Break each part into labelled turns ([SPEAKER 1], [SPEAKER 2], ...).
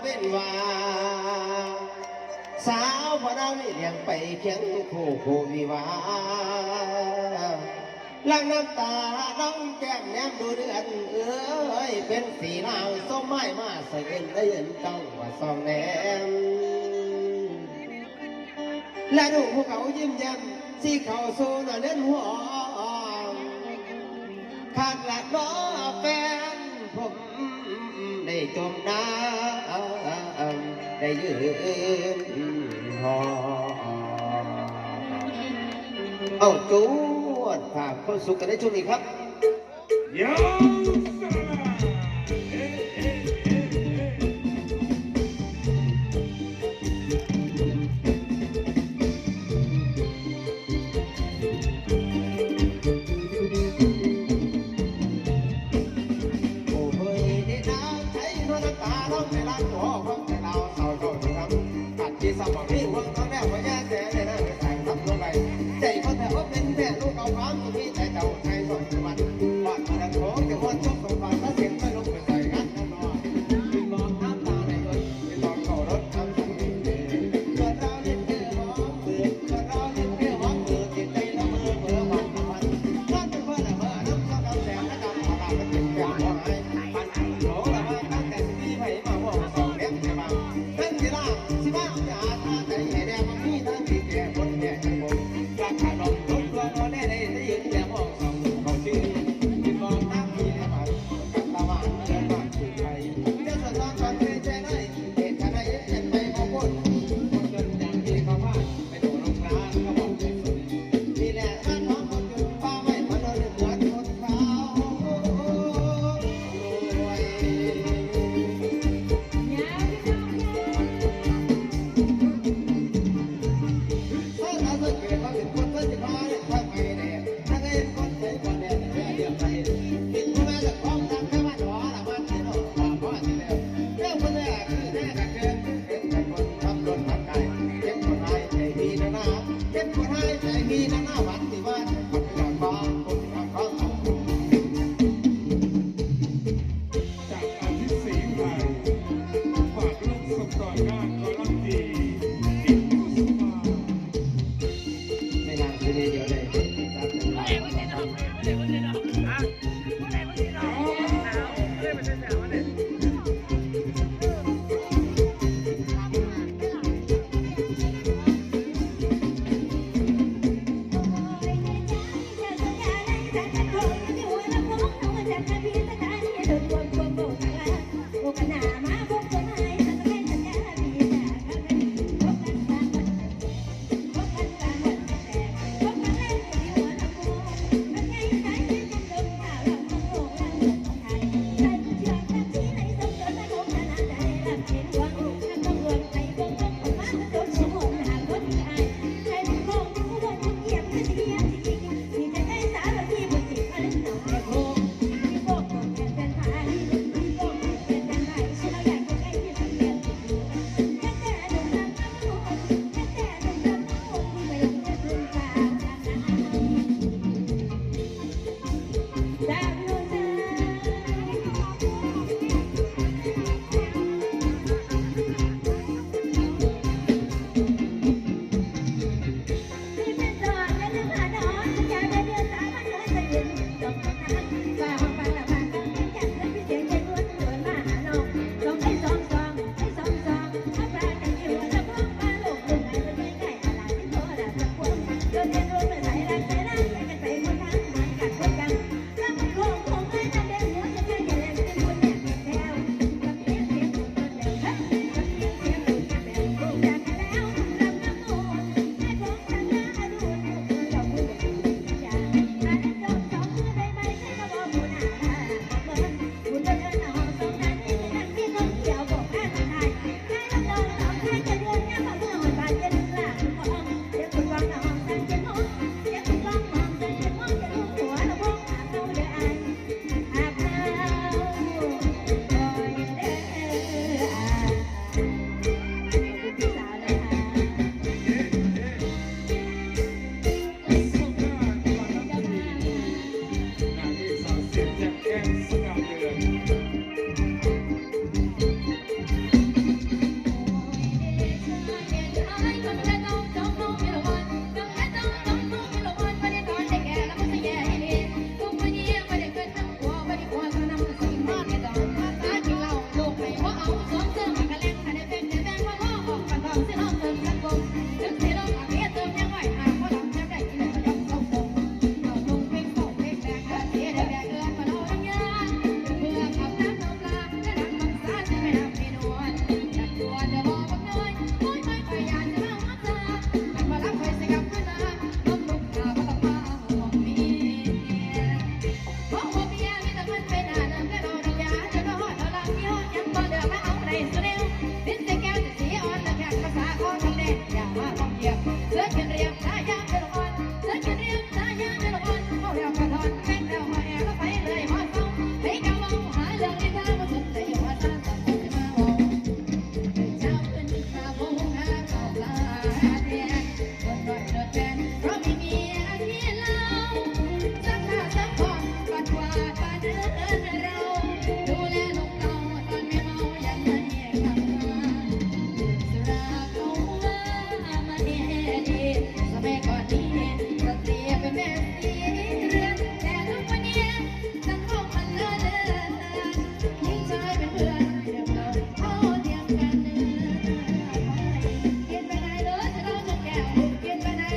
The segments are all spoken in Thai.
[SPEAKER 1] เว้นว่า สาวพอเรีเลี้ยงไปเคียงคู่คู่วิวาลังน้ำตาน้องแก้มแนมดูเดือนเอ้ยเป็นสีนางส้มไม้มาใส่เงินได้เงินจังว่าซองแนมและดูพวกเขายิ้มแย้มสีเขาสูน่ะเน้นหัวขาดหลักน้อแฟนผมได้จมน้ำ ยืนหอเอาจูดฝากคนสุขกันได้ช่วงนี้ครับเยว that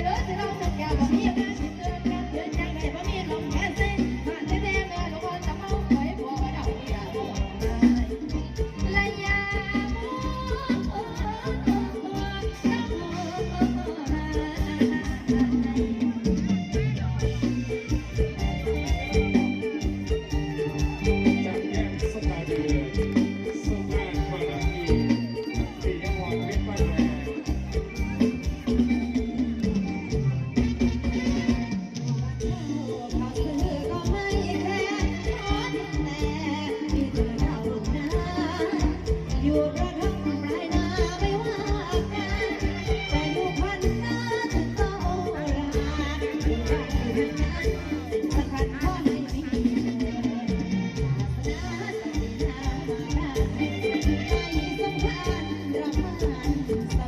[SPEAKER 1] pero
[SPEAKER 2] Thank you.